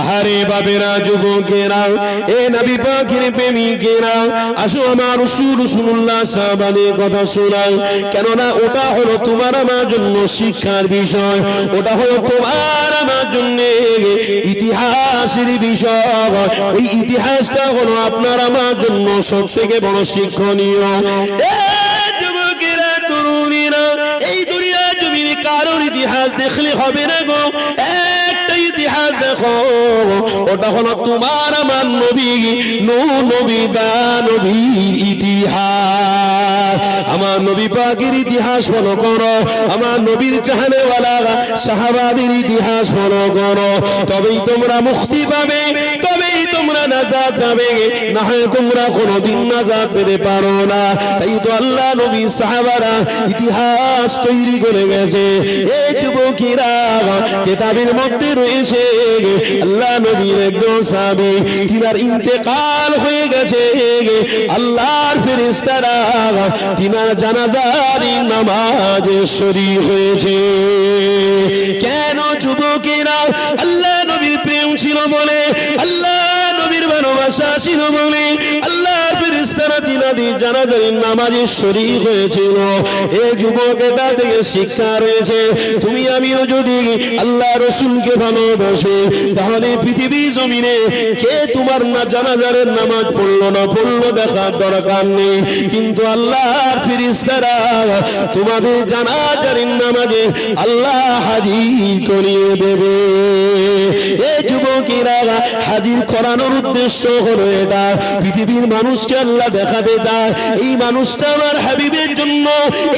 আহারে বাবেরা যুবকেরা এ নবী পাখির প্রেমিকেরা, আসো আমার রসুল রসুল্লাহ সাহাবাদের কথা শোনাও। কেননা ওটা হলো তোমার আমার জন্য শিক্ষার বিষয়, ওটা হলো তোমার আমার জন্য ইতিহাসের বিষয়। ওই ইতিহাসটা হলো আপনার আমার জন্য সব থেকে বড় শিক্ষণীয়। যুবকেরা, তরুণীরা, এই দুনিয়া জমিনে কারোর ইতিহাস দেখলে হবে না। ওটা হলো তোমার আমার নবী নো নবী বা নবীর ইতিহাস। আমার নবী পাকের ইতিহাস ফলো করো, আমার নবীর চাহানেওয়ালা সাহাবাদের ইতিহাস ফলো করো। তবেই তোমরা মুক্তি পাবে, তবেই তোমরা নাজাত পাবে। না হয় তোমরা কোনোদিন নাজাত পেতে পারো না। তাই তো আল্লাহ নবী সাহাবারা ইতিহাস তৈরি করে গেছে। এই যুবকিরা কেতাবের মধ্যে রয়েছে। আল্লাহ নবীর একজন সাহাবী, তিনার ইন্তেকাল হয়ে গেছে। আল্লাহর ফেরেশতারা তিনার জানাজারি নামাজ শরীক হয়েছে। কেন যুবকেরা আল্লাহ নবীর প্রেম ছিল বলে, আল্লাহ নবীর ভালোবাসা ছিল বলে আল্লাহর তিনাদের জানাজারি নামাজে শরীক হয়েছিল। এই যুবক এটা থেকে শিক্ষা রয়েছে। তুমি আমিও যদি আল্লাহ রসুলকে ভালোবাসি, তাহলে পৃথিবী জমিনে কে তোমার না জানাজারের নামাজ পড়ল না পড়ল দেখার দরকার নেই। কিন্তু আল্লাহর ফিরিস্তারা তোমাদের জানাজারের নামাজে আল্লাহ হাজির করিয়ে দেবে। এই যুবকেরা হাজির করানোর উদ্দেশ্য হলো এটা। পৃথিবীর মানুষকে আল্লাহ দেখাতে যায়। এই মানুষটা আমার হাবিবের জন্য,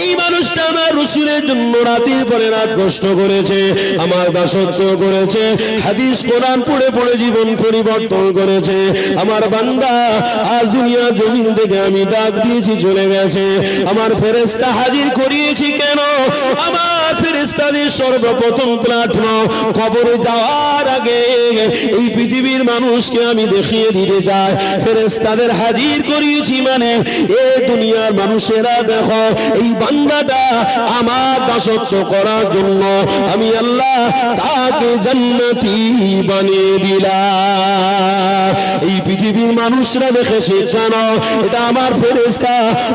এই মানুষটা আমার রসুলের জন্য রাতের পরে রাত কষ্ট করেছে, আমার দাসত্ব করেছে, হাদিস কোরআন পড়ে পড়ে জীবন পরিবর্তন করেছে। আমার বান্দা, আজ দুনিয়া জমিন থেকে আমি ডাক দিয়েছি, চলে গেছে। আমার ফেরেস্তা হাজির করিয়েছি কেন? আমার ফেরেস্তাদের সর্বপ্রথম প্ল্যাটফর্ম কবরে যাওয়ার আগে এই পৃথিবীর মানুষকে আমি দেখিয়ে দিতে চাই। ফেরেস্তাদের হাজির করিয়েছি মানে এ দুনিয়ার মানুষেরা দেখো, এই বান্দাটা আমার দাসত্ব করার জন্য আমি আল্লাহ তাকে জান্নাতি বানিয়ে দিলাম। এই পৃথিবীর মানুষরা দেখেছে কেন এটা আমার ফেরেস্তা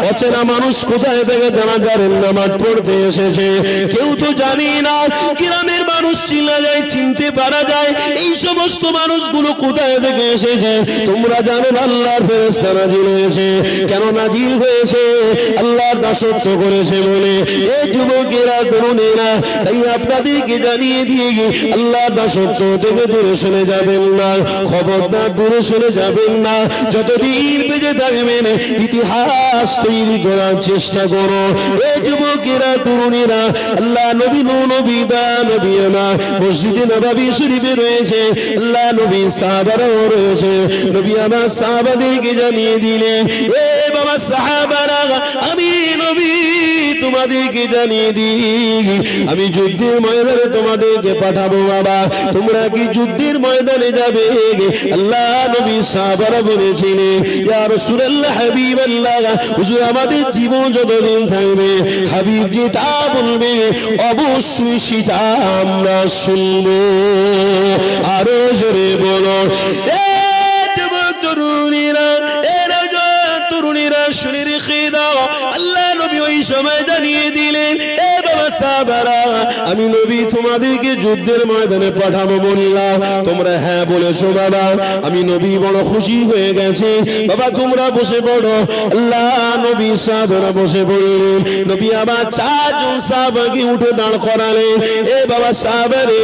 অচেনা মানুষ কোথায় থেকে জানা যাবেন নামাজ পড়তে এসেছে? কেউ তো জানি না, গ্রামের মানুষ চিনা যায়, চিনতে পারা যায়, এই সমস্ত মানুষগুলো কোথায় থেকে এসেছে? তোমরা জানেন আল্লাহর ফেরেস্তা নাজিল হয়েছে কেন নাজিল হয়েছে? আল্লাহর দাসত্ব করেছে বলে এই যুবকেরা তরুণেরা তাই আপনাদেরকে জানিয়ে দিয়ে আল্লাহর দাসত্ব থেকে দূরে সরে যাবেন না, খবরদার দূরে সরে যাবেন না। যতদিন বেঁচে থাকবেন, ইতিহাস তৈরি করার চেষ্টা করো। এই যুবকেরা, তরুণীরা, আল্লাহ নবী নু নবী দা, নবী আমার মসজিদে নবাবী শরীফে রয়েছে, আল্লাহ নবী সাহাবারাও রয়েছে। নবী আমার সাহাবাদেরকে জানিয়ে দিলেন, এ বাবা সাহাবারা, আমি নবী তোমাদেরকে জানিয়ে দিই, আমি যুদ্ধের ময়দানে তোমাদেরকে পাঠাবো বাবা, তোমরা কি যুদ্ধের ময়দানে যাবে? আল্লাহ নবী সাহাবারা বলেছিলেন, ইয়া রাসূলুল্লাহ হুজুর, আমাদের জীবন যতদিন থাকবে, হাবিব যেটা বলবে, অবশ্যই সেটা আমরা শুনব। আরও জোরে বলো আমি নবী তোমাদেরকে যুদ্ধের ময়দানে পাঠাবো বললাম। তোমরা হ্যাঁ বলেছ বাবা, আমি নবী বড় খুশি হয়ে গেছে। বাবা, তোমরা বসে পড়ো। আল্লাহ নবী সাহাবারা বসে পড়লেন। নবী আবার চারজন সাহাবাকে উঠে দাঁড় করালেন। এ বাবা সাহাবারে,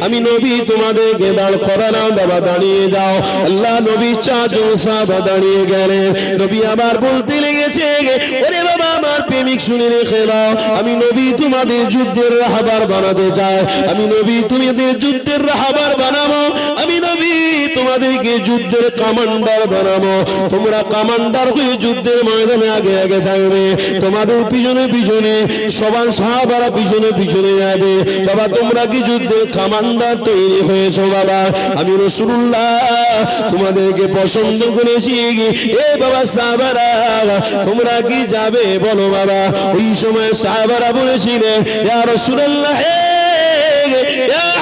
আমি নবী তোমাদেরকে দাঁড় করালাম। বাবা, দাঁড়িয়ে যাও। আল্লাহ নবী চারজন সাহাবা দাঁড়িয়ে গেলেন। নবী আবার বলতে লেগেছে বাবা আমার প্রেমিক শুনে রেখে দাও। আমি নবী তোমাদের যুদ্ধের রাহাবার বানাতে চাই। আমি নবী তোমাদের যুদ্ধের রাহাবার বানাবো। আমি নবী তোমাদেরকে যুদ্ধের কামান্ডার বানাবো। তোমরা হয়ে যুদ্ধের ময়দানে আগে আগে থাকবে তোমাদের পিছনে পিছনে, সবার সাহাবারা পিছনে পিছনে যাবে। বাবা, তোমরা কি যুদ্ধের কামান্ডার তৈরি হয়েছো বাবা? আমি রসুল্লাহ তোমাদেরকে পছন্দ করেছি। এ বাবা সাহাবারা, তোমরা কি যাবে বলো বাবা ওই সময় সাহাবারা বলেছিলেন ইয়া রাসূলুল্লাহ ইয়া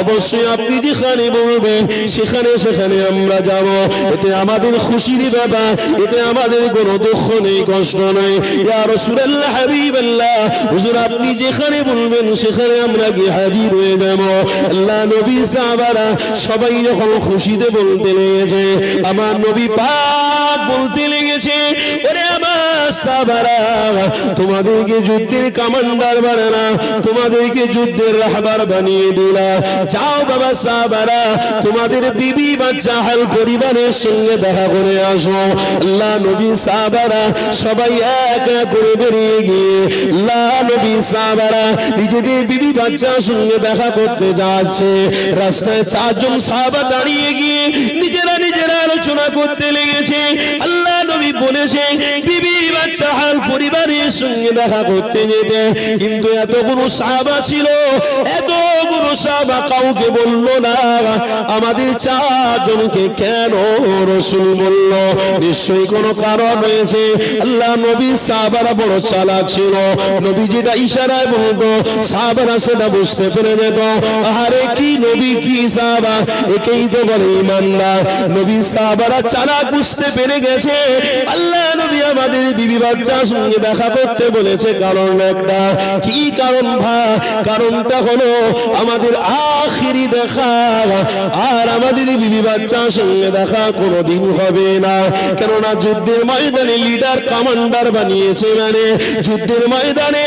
অবশ্যই আপনি যেখানে বলবেন, সেখানে সেখানে আমরা যাব। এতে আমাদের খুশির ব্যাপার, এতে আমাদের দুঃখ নেই, কষ্ট নেই। হাবিবাল্লাহ। হুজুর, আপনি যেখানে বলবেন, সেখানে আমরা গিয়ে হাজির হয়ে আল্লাহ নবী সবাই যখন খুশিতে বলতে লেগেছে, আমার নবী পাক বলতে লেগেছে তোমাদেরকে যুদ্ধের কামান্ডার বানানা তোমাদেরকে যুদ্ধের রাহবার বানিয়ে দিলা। যাও বাবা সাহাবারা, তোমাদের বিবি বাচ্চা হাল পরিবারের সঙ্গে দেখা করে আসো। আল্লাহ নবী সাহাবারা সবাই এক করে বেরিয়ে গিয়ে, আল্লাহ নবী সাহাবারা নিজেদের বিবি বাচ্চার সঙ্গে দেখা করতে যাচ্ছে। রাস্তায় চারজন সাহাবা দাঁড়িয়ে গিয়ে নিজেরা নিজেরা আলোচনা করতে লেগেছে। আল্লাহ নবী বলেছে, বিবি বাচ্চা হাল পরিবারের সঙ্গে দেখা করতে যেতে। কিন্তু এতগুলো সাহাবা ছিল এতগুলো সাহাবা কাউকে বলল না। আমাদের চারজনকে কেন রসুল বলল? নিশ্চয়ই কোনো কারণ আল্লাহ নবী বড় ছিল। নবী যেটা ইশারায় বলতো সেটা বুঝতে পেরে যেত। আরে কি নবী, কি একেই তো বলে ইমানদার। নবী বুঝতে পেরে গেছে। আল্লাহ নবী আমাদের বিবি বাচ্চার সঙ্গে দেখা করতে বলেছে কারণ একটা। কি কারণ ভা? কারণটা হলো আমাদের আখিরি দেখা। আর আমাদের বিবি বাচ্চার সঙ্গে দেখা কোনোদিন হবে না। কেননা যুদ্ধের ময়দানে লিডার কমান্ডার বানিয়েছে মানে যুদ্ধের ময়দানে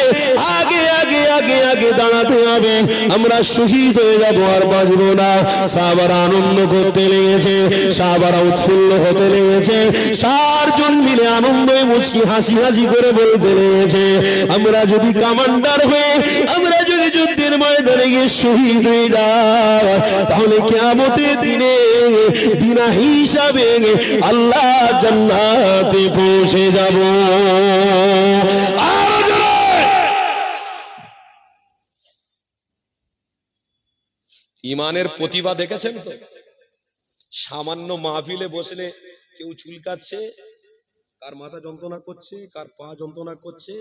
আগে আগে আগে আগে দাঁড়াতে হবে। আমরা শহীদ হয়ে যাব আর বাঁচব না। সাহাবারা আনন্দ করতে লেগেছে, সাহাবারা উৎফুল্ল হতে লেগেছে। চারজন মিলে আনন্দে মুচকি হাসি হাসি করে বলতে লেগেছে, আমরা যদি কামান্ডার হয়ে, আমরা যদি যুদ্ধের গিয়ে শহীদ হয়ে যাই তাহলে দিনে বিনা হিসাবে আল্লাহ পৌঁছে যাব। ইমানের প্রতিভা দেখেছেন তো? সামান্য মাহফিলে বসলে কেউ চুলকাচ্ছে, কার মাথা যন্ত্রণা করছে, কার পা যন্ত্রণা করছে,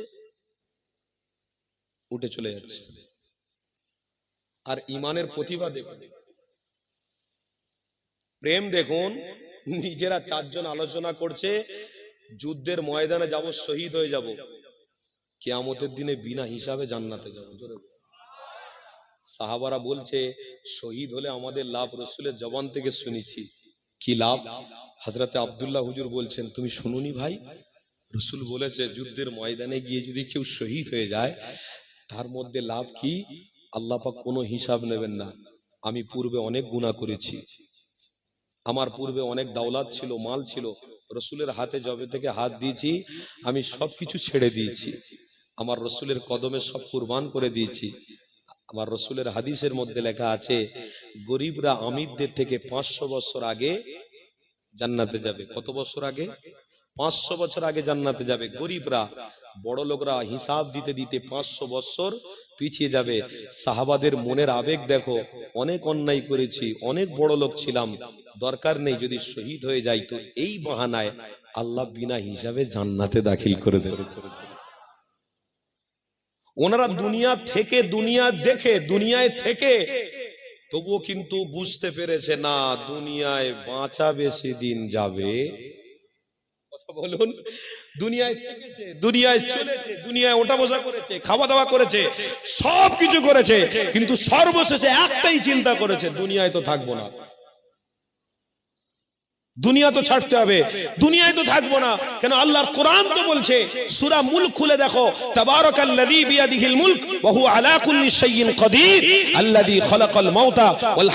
উঠে চলে যাচ্ছে। আর ইমানের প্রতিভা দেখুন প্রেম দেখুন, নিজেরা চারজন আলোচনা করছে, যুদ্ধের ময়দানে যাব, শহীদ হয়ে যাব। কেয়ামতের দিনে বিনা হিসাবে জান্নাতে যাব সাহাবারা বলছে, শহীদ হলে আমাদের লাভ রসুলের জবান থেকে শুনেছি। কি লাভ? হজরতে আব্দুল্লাহ হুজুর বলছেন, তুমি শুনুনি ভাই? রসুল বলেছে, যুদ্ধের ময়দানে গিয়ে যদি কেউ শহীদ হয়ে যায়, তার মধ্যে লাভ কি? আল্লাহ পাক কোনো হিসাব নেবেন না। আমি পূর্বে অনেক গুণা করেছি। আমার পূর্বে অনেক দাওলাত ছিল, মাল ছিল। রসুলের হাতে জবে থেকে হাত দিয়েছি, আমি সব কিছু ছেড়ে দিয়েছি। আমার রসুলের কদমে সব কুরবান করে দিয়েছি। আমার রসুলের হাদিসের মধ্যে লেখা আছে, গরিবরা আমিরদের থেকে পাঁচশো বছর আগে জান্নাতে যাবে। কত বছর আগে? পাঁচশো বছর আগে জান্নাতে যাবে। গরিবরা বড় লোকরা হিসাব দিতে দিতে পাঁচশো বছর পিছিয়ে যাবে। সাহাবাদের মনের আবেগ দেখো, অনেক অন্যায় করেছি, অনেক বড় লোক ছিলাম। দরকার নেই যদি শহীদ হয়ে যাই তো এই বাহানায় আল্লাহ বিনা হিসাবে জান্নাতে দাখিল করে দেবে। ওনারা দুনিয়া থেকে দুনিয়া দেখে, দুনিয়ায় থেকে। তবুও কিন্তু বুঝতে পেরেছে, না, দুনিয়ায় বাঁচা বেশি দিন যাবে। বলুন, দুনিয়ায় থেকেছে দুনিয়ায় চলেছে, দুনিয়ায় ওটা বসা করেছে, খাওয়া দাওয়া করেছে সব কিছু করেছে, কিন্তু সর্বশেষে একটাই চিন্তা করেছে, দুনিয়ায় তো থাকব না। দুনিয়া তো ছাড়তে হবে। দুনিয়ায় তো থাকব না। কেন আল্লাহর কোরআন তো বলছে, সুরা মুলক খুলে দেখো আলা কুল্লি কদির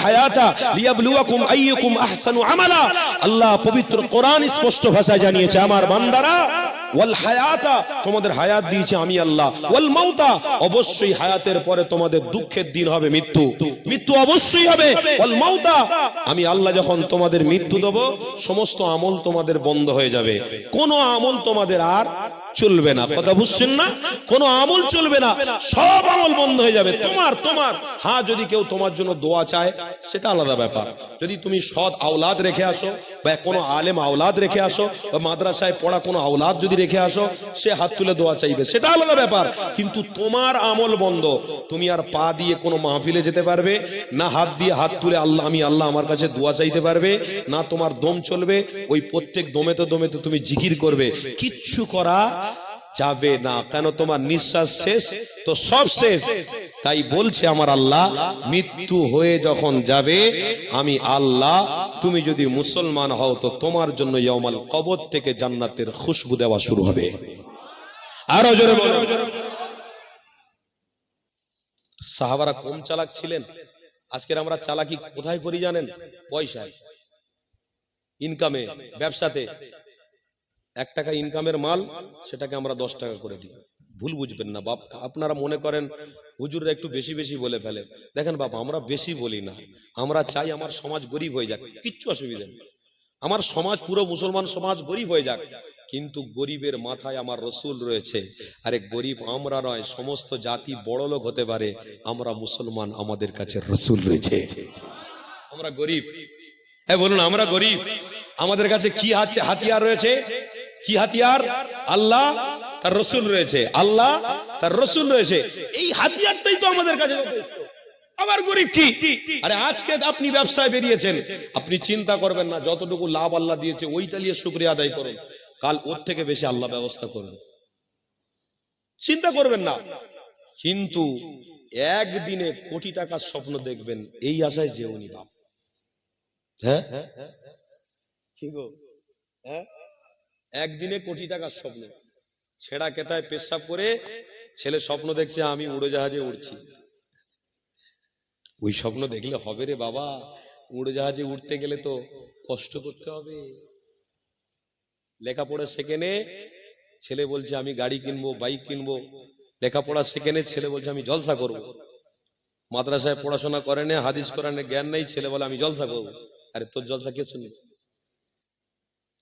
হায়াতা লিয়াবলুয়াকুম আহসানু আমালা। আল্লাহ পবিত্র কোরআন স্পষ্ট ভাষায় জানিয়েছে, আমার বান্দারা তোমাদের হায়াত দিয়েছে আমি আল্লাহ। ওয়াল মাউতা, অবশ্যই হায়াতের পরে তোমাদের দুঃখের দিন হবে, মৃত্যু। মৃত্যু অবশ্যই হবে। ওয়াল মাউতা, আমি আল্লাহ যখন তোমাদের মৃত্যু দেব, সমস্ত আমল তোমাদের বন্ধ হয়ে যাবে। কোনো আমল তোমাদের আর চলবে না। কথা বুঝছেন না? কোনো আমল চলবে না। সব আমল বন্ধ হয়ে যাবে। তোমার তোমার। হ্যাঁ যদি কেউ তোমার জন্য দোয়া চায়, সেটা আলাদা ব্যাপার। যদি তুমি সৎ আওলাদ রেখে আসো, বা কোনো আলেম আওলাদ রেখে আসো, বা মাদ্রাসায় পড়া কোনো আওলাদ যদি রেখে আসো, সে হাত তুলে দোয়া চাইবে। সেটা আলাদা ব্যাপার। কিন্তু তোমার আমল বন্ধ। তুমি আর পা দিয়ে কোনো মাহফিলে যেতে পারবে, না হাত দিয়ে হাত তুলে আল্লাহ, আমি আল্লাহ আমার কাছে দোয়া চাইতে পারবে, না তোমার দম চলবে, ওই প্রত্যেক দমেতে দমেতে তুমি জিকির করবে। কিচ্ছু করা যাবে না, কেন তোমার নিঃশ্বাস শেষ? তো সব শেষ। তাই বলছে আমার আল্লাহ, মৃত্যু হয়ে যখন যাবে, আমি আল্লাহ, তুমি যদি মুসলমান হও, তো তোমার জন্য ইয়মাল কবর থেকে জান্নাতের খুশবু দেওয়া শুরু হবে। আরও জোরে বলো। সাহাবারা কম চালাক ছিলেন। আজকের আমরা চালাকি কোথায় করি জানেন? পয়সায়। ইনকামে ব্যবসাতে। এক টাকা ইনকামের মাল, সেটাকে আমরা দশ টাকা করে দিই। ভুল বুঝবেন না, বাপ। আপনারা মনে করেন হুজুররা একটু বেশি বেশি বলে ফেলে। দেখেন বাবা আমরা বেশি বলি না। আমরা চাই আমার সমাজ গরিব হয়ে যাক, কিচ্ছু অসুবিধা নেই। আমার সমাজ পুরো মুসলমান সমাজ গরিব হয়ে যাক। কিন্তু গরিবের মাথায় আমার রসুল রয়েছে। আরে গরিব আমরা নয়, সমস্ত জাতি বড় লোক হতে পারে। আমরা মুসলমান আমাদের কাছে রসুল রয়েছে। আমরা গরিব। হ্যাঁ বলুন, আমরা গরিব? আমাদের কাছে কি হাতিয়ার রয়েছে? কি হাতিয়ার? আল্লাহ, তার রসুল রয়েছে। আল্লাহ, তার রসুল রয়েছে। এই হাতিয়ারটাই তো আমাদের কাছে আবার গরিব কি? আরে আজকে আপনি ব্যবসায় বেরিয়েছেন। আপনি চিন্তা করবেন না, যতটুকু লাভ আল্লাহ দিয়েছে, ওইটা নিয়ে শুক্রিয়া আদায় করুন। কাল ওর থেকে বেশি আল্লাহ ব্যবস্থা করবেন চিন্তা করবেন না। কিন্তু একদিনে কোটি টাকার স্বপ্ন দেখবেন, এই আশায় যেওনি বাপ। হ্যাঁ। কি গো? হ্যাঁ? একদিনে কোটি টাকার স্বপ্ন। ছেঁড়া কেতায় পেশাব করে ছেলে স্বপ্ন দেখছে, আমি উড়োজাহাজে উঠছি ওই স্বপ্ন দেখলে হবে রে বাবা, উড়োজাহাজে উঠতে গেলে তো কষ্ট করতে হবে। লেখাপড়া সেকেন্ডে ছেলে বলছে, আমি গাড়ি কিনবো, বাইক কিনবো। লেখাপড়া সেকেন্ডে ছেলে বলছে, আমি জলসা করব। মাদ্রাসায় পড়াশোনা করে না, হাদিস কোরআনের জ্ঞান নেই, ছেলে বলে, আমি জলসা করব। আরে তোর জলসা কে শুনি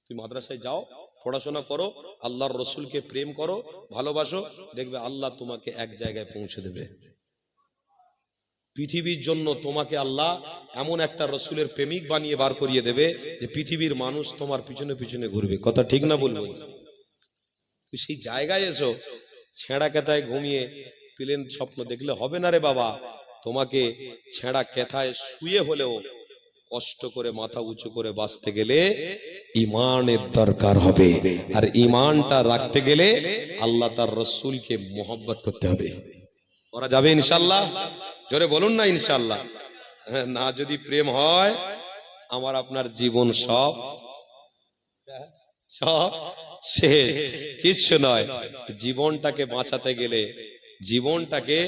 তুই মাদ্রাসায় যাও পড়াশোনা করো, আল্লাহর রসুলকে প্রেম করো, ভালোবাসো, দেখবে আল্লাহ তোমাকে এক জায়গায় পৌঁছে দেবে। পৃথিবীর জন্য তোমাকে আল্লাহ এমন একটা রসুলের প্রেমিক বানিয়ে বার করিয়ে দেবে যে পৃথিবীর মানুষ তোমার পিছনে পিছনে ঘুরবে। কথা ঠিক না বলব? সেই জায়গায় এসো, ছেঁড়া কেতায় ঘুমিয়ে প্লেন স্বপ্ন দেখলে হবে না রে বাবা। তোমাকে ছেঁড়া কেথায় শুয়ে হলেও কষ্ট করে মাথা উঁচু করে বাঁচতে গেলে ইমানের দরকার হবে। আর ইমানটা রাখতে গেলে আল্লাহ তার রসুলকে মোহব্বত করতে হবে। করা যাবে ইনশাল্লাহ? জোরে বলুন না ইনশাল্লাহ। হ্যাঁ, না যদি প্রেম হয় আমার আপনার জীবন সব সব সে কিচ্ছু নয়। জীবনটাকে বাঁচাতে গেলে জীবনটাকে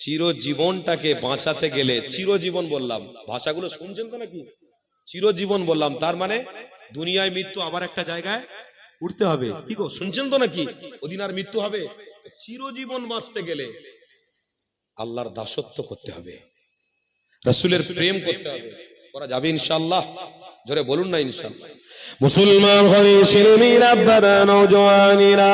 চিরজীবনটাকে বাঁচাতে গেলে চিরজীবন বললাম। ভাষাগুলো শুনছেন তো নাকি? চিরজীবন বললাম তার মানে দুনিয়ায় মৃত্যু আবার একটা জায়গায় উঠতে হবে। কি গো শুনছেন তো নাকি? ওদিন আর মৃত্যু হবে। চিরজীবন বাঁচতে গেলে আল্লাহর দাসত্ব করতে হবে। রসুলের প্রেম করতে হবে। করা যাবে ইনশাল্লাহ জোরে বলুন না ইনশাল্লাহ মুসলমান হয়ে ছেলেমেয়েরা বাবা নৌজওয়ানেরা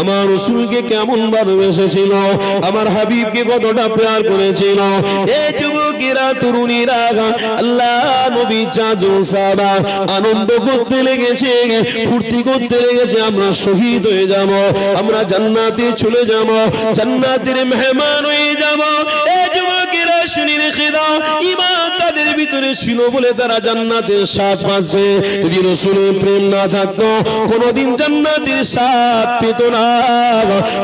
আমার রাসূলকে কেমন ভালোবেসেছিল, আমার কতটা করেছিল। আনন্দ করতে লেগেছে, ফুর্তি করতে লেগেছে, আমরা শহীদ হয়ে যাব, আমরা জান্নাতে চলে যাব, জান্নাতের মেহমান হয়ে যাব। এ যুবকেরা শুনি রেখে ইমান তাদের ভিতরে ছিল বলে তারা জান্নাতের স্বাদ পাচ্ছে। যদি রসুলের প্রেম না থাকতো, কোনোদিন জান্নাতের স্বাদ পেত না।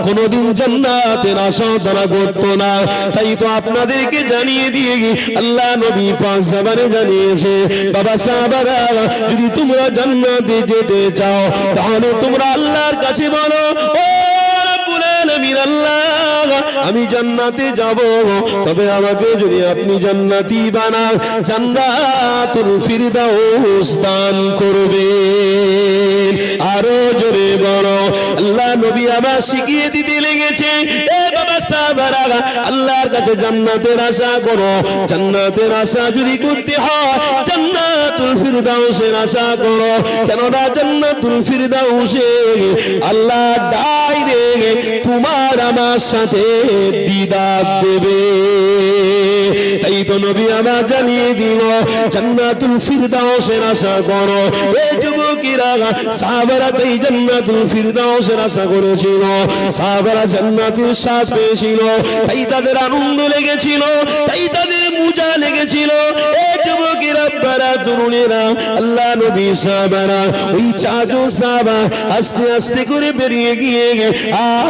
কোনোদিন জান্নাতের আশা তারা করতো না। তাই তো আপনাদেরকে জানিয়ে দিয়ে আল্লাহ নবী জাবানে জানিয়েছে, বাবা সাহাবারা, যদি তোমরা জান্নাতে যেতে চাও, তাহলে তোমরা আল্লাহর কাছে বলো, ও আমি জান্নাতে যাব। তবে আমাকে যদি আপনি জান্নাতি বানান, জান্নাতুল ফিরদাউস দান করবেন। আরও জোরে বড় আল্লাহ নবী আবার শিখিয়ে দিতে লেগেছে। এ বাবা সাহাবারা, আল্লাহর কাছে জান্নাতের আশা করো। জান্নাতের আশা যদি করতে হয় জান্নাতুল ফিরদাউসের আশা করো। কেননা জান্নাতুল ফিরদাউসে আল্লাহ ডাইরেক্ট তোমার আমার সাথে দিদার দেবে। তাই তো নবী আমার জানিয়ে দিল, জান্নাতুল ফিরদাউসের আশা করো। এই যুবকেরা, সাহাবারা তাই জান্নাতুল ফিরদাউসের আশা করেছিল, সাহাবারা জান্নাতের স্বাদ পেয়েছিল। তাই তাদের আনন্দ লেগেছিল, তাই তাদের পূজা লেগেছিল। এই তরুণেরা আল্লাহ নবী সাহাবারা, ওই চাচো সাহাবা আস্তে আস্তে করে বেরিয়ে গিয়ে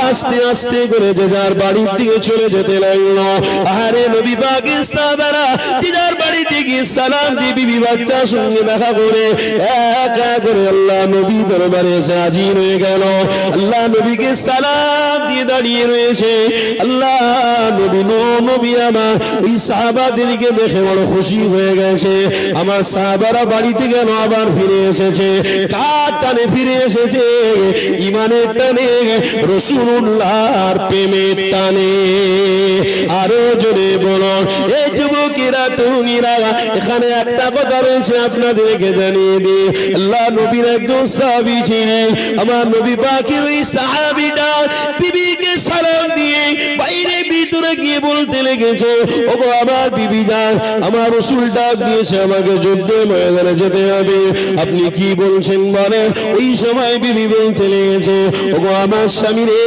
আস্তে আস্তে করে যে যার বাড়ির দিকে চলে যেতে লাগল। আরে নবী পাকের সাহাবারা, যে যার বাড়িতে সালাম বাচ্চার সঙ্গে দেখা করে, এক করে আল্লাহ নবী দরবারে হাজির হয়ে গেল। আল্লাহ নবীকে সালাম দিয়ে দাঁড়িয়ে রয়েছে। আল্লাহ নবী নো নবী আমার, ওই দেখে বড় খুশি হয়ে গেছে। আমার সাহাবারা বাড়িতে গেল, আবার ফিরে এসেছে। কার টানে ফিরে এসেছে? ইমানের টানে রসুল্লাহর প্রেমের টানে। আরও জোরে বলো এই যুবকেরা তরুণীরা এখানে একটা কথা রয়েছে, আপনাদেরকে জানিয়ে দিই। আল্লাহ নবীর একজন সাহাবি ছিলেন। আমার নবী পাখির ওই সাহাবিটা বিবিকে সালাম দিয়ে বাইরে ভিতরে গিয়ে বলতে লেগেছে, ওগো, আমার বিবি যান, আমার রসুল ডাক দিয়েছে, আমাকে যুদ্ধ ময়দানে যেতে হবে। আপনি কি বলছেন বলেন? ওই সময় বিবি বলতে লেগেছে, ওগো, আমার স্বামী রে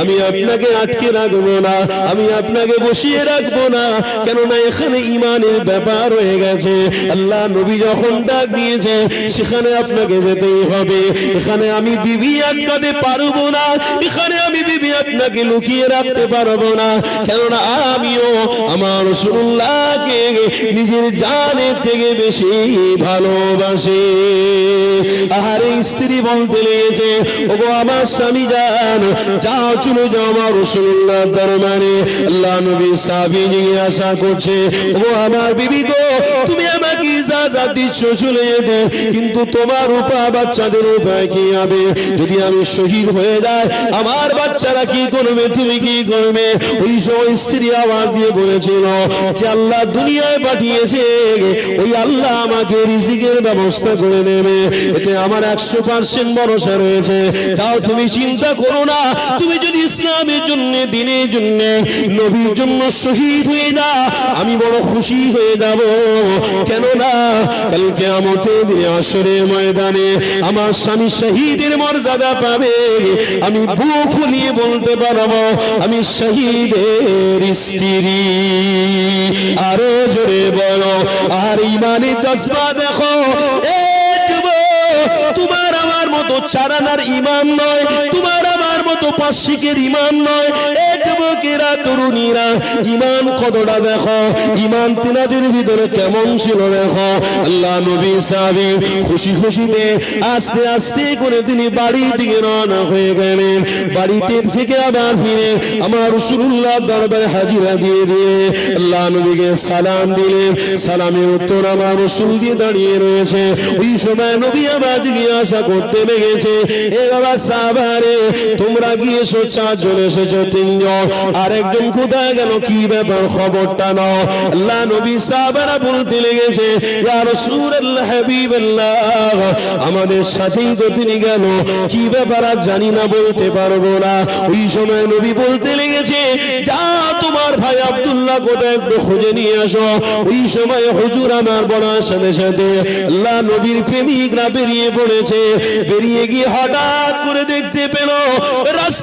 আমি আপনাকে আটকে রাখব না, আমি আপনাকে বসিয়ে রাখব না, কেননা এখানে ইমানের ব্যাপার হয়ে গেছে। আল্লাহ নবী যখন ডাক দিয়েছে, সেখানে আপনাকে যেতেই হবে। এখানে আমি বিবি আটকাতে পারব না, এখানে আমি বিবি আপনাকে লুকিয়ে রাখতে পারব না। কেননা আমিও আমার রসুল্লাহকে নিজের জানের থেকে বেশি ভালোবাসে। আহারে স্ত্রী বলতে লেগেছে, ওগো আমার স্বামী যান চলে যাও আমার রসুল্লাহ দরবারে। আল্লাহ নবী সাহাবী জিজ্ঞাসা করছে ও আমার বিবি গো, তুমি আমাকে ইজাজত দিচ্ছ, চলে যেতে। কিন্তু তোমার উপা বাচ্চাদের উপায় কি হবে? যদি আমি শহীদ হয়ে যাই, আমার বাচ্চারা কি করবে, তুমি কি করবে? ওই সময় স্ত্রী আওয়াজ দিয়ে বলেছিল যে, আল্লাহ দুনিয়ায় পাঠিয়েছে। ওই আল্লাহ আমাকে রিজিকের ব্যবস্থা করে দেবে। এতে আমার একশো পার্সেন্ট ভরসা রয়েছে। যাও, তুমি চিন্তা করো না। তুমি যদি ইসলামের জন্য, দিনের জন্য নবীর জন্য শহীদ হয়ে যা আমি বড় খুশি হয়ে যাব। কেন না কালকে আমতে দিনে আসরে ময়দানে আমার স্বামী শহীদের মর্যাদা পাবে। আমি বুক ফুলিয়ে বলতে পারব, আমি শহীদের স্ত্রী। আরও জোরে বলো, আর ইমানে চশমা দেখো। তোমার আমার মতো চারানার ইমান নয়, তোমার আমার ইমান নয়, এ যুবকেরা, তরুণীরা ইমান কতটা দেখো? ইমান তিনাদের ভিতরে কেমন ছিল দেখো? আল্লাহ নবী সাহাবী খুশি খুশিতে আস্তে আস্তে করে তিনি বাড়ি দিকে রওনা হয়ে গেলেন। বাড়িতে থেকে আবার ফিরে আমার রসুল্লাহ দরবারে হাজিরা দিয়ে দিয়ে আল্লাহ নবীকে সালাম দিলেন। সালামের উত্তর আমার রসুল দিয়ে দাঁড়িয়ে রয়েছে। ওই সময় নবী আবার জিজ্ঞাসা করতে লেগেছে, এ বাবা সাহাবারে তোমরা গিয়েছো চারজন এসেছ, তিনজন। আর একজন কোথায় গেল, কি ব্যাপার খবরটা নাও। আল্লাহ নবী সাহাবারা বলতে লেগেছে, ইয়া রাসূলুল্লাহ, হাবিবাল্লাহ, আমাদের সাথেই তো তিনি গেল। কি ব্যাপার আর জানি না, বলতে পারব না। ওই সময় নবী বলতে লেগেছে, যা তোমার ভাই আব্দুল্লাহ কোথায় একটু খুঁজে নিয়ে আসো। ওই সময় হুজুর আমার বলার সাথে সাথে আল্লাহ নবীর প্রেমিকরা বেরিয়ে পড়েছে। বেরিয়ে গিয়ে হঠাৎ করে দেখতে পেল, রাস্তা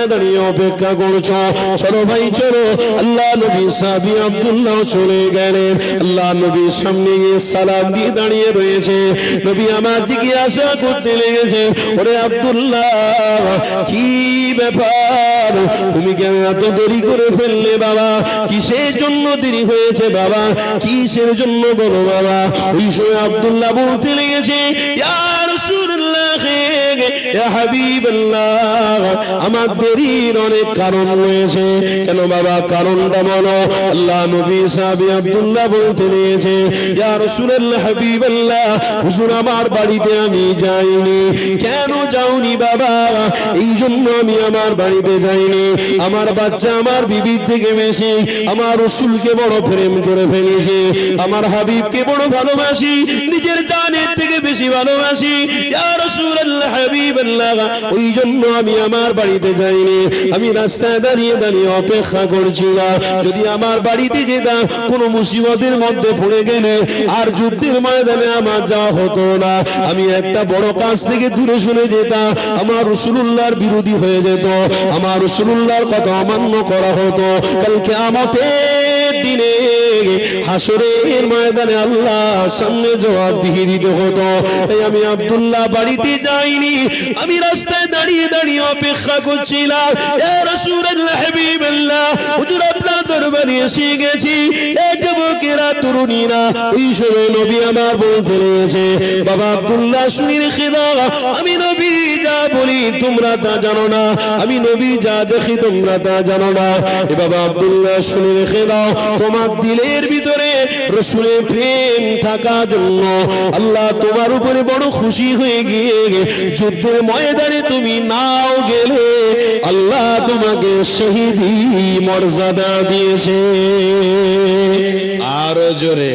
নবী অপেক্ষা চলো ভাই, চলো। আল্লাহ নবী চলে গেলেন। আল্লাহ নবীর সামনে গিয়ে সালাম দিয়ে দাঁড়িয়ে রয়েছে। নবী আমার জিজ্ঞাসা করতে লেগেছে, ওরে আব্দুল্লাহ, কি ব্যাপার? তুমি কেন এত দেরি করে ফেললে বাবা? কিসের জন্য জন্য দেরি হয়েছে বাবা। কিসের জন্য বলো বাবা? ওই সময় আব্দুল্লাহ বলতে লেগেছে হাবিবাল্লাহ, আমার অনেক কারণ রয়েছে। কেন বাবা, কারণটা বলো। আল্লাহ নবী সাহাবী আব্দুল্লাহ বলতে হুজুর, আমার বাড়িতে আমি যাইনি। কেন যাওনি বাবা? এই জন্য আমি আমার বাড়িতে যাইনি। আমার বাচ্চা আমার বিবির থেকে বেশি, আমার রসুলকে বড় প্রেম করে ফেলেছি। আমার হাবিবকে বড় ভালোবাসি, নিজের জানের থেকে বেশি ভালোবাসি। ইয়া রাসূলুল্লাহ ওই জন্য আমি আমার বাড়িতে যাইনি। আমি রাস্তায় দাঁড়িয়ে দাঁড়িয়ে অপেক্ষা করছিলাম। যদি আমার বাড়িতে যেতাম, কোনো মুসিবতের মধ্যে পড়ে গেলে আর যুদ্ধের ময়দানে আমার যাওয়া হতো না। আমি একটা বড় কাজ থেকে দূরে সরে যেতাম। আমার রসুল্লাহর বিরোধী হয়ে যেত। আমার রসুল্লাহর কথা অমান্য করা হতো। কালকে আমাদের দিনে হাসরের ময়দানে আল্লাহ সামনে জবাব দিয়ে দিতে হতো। তাই আমি আব্দুল্লাহ বাড়িতে যাইনি, আমি রাস্তায় দাঁড়িয়ে দাঁড়িয়ে অপেক্ষা করছিলাম। হুজুর আপনার দরবারে এসে গেছি যুবকেরা, তরুণীরা ওই সময় নবী আমার বলতে রয়েছে। বাবা আব্দুল্লাহ শুনি রেখে দাও আমি নবী যা বলি তোমরা তা জানো না। আমি নবী যা দেখি তোমরা তা জানো না। এ বাবা আব্দুল্লাহ তোমার দিলের ভিতরে প্রেম জন্য আল্লাহ তোমার উপরে বড় খুশি হয়ে গিয়ে যুদ্ধের ময়দানে তুমি নাও গেলে। আল্লাহ তোমাকে শহীদি মর্যাদা দিয়েছে। আরও জোরে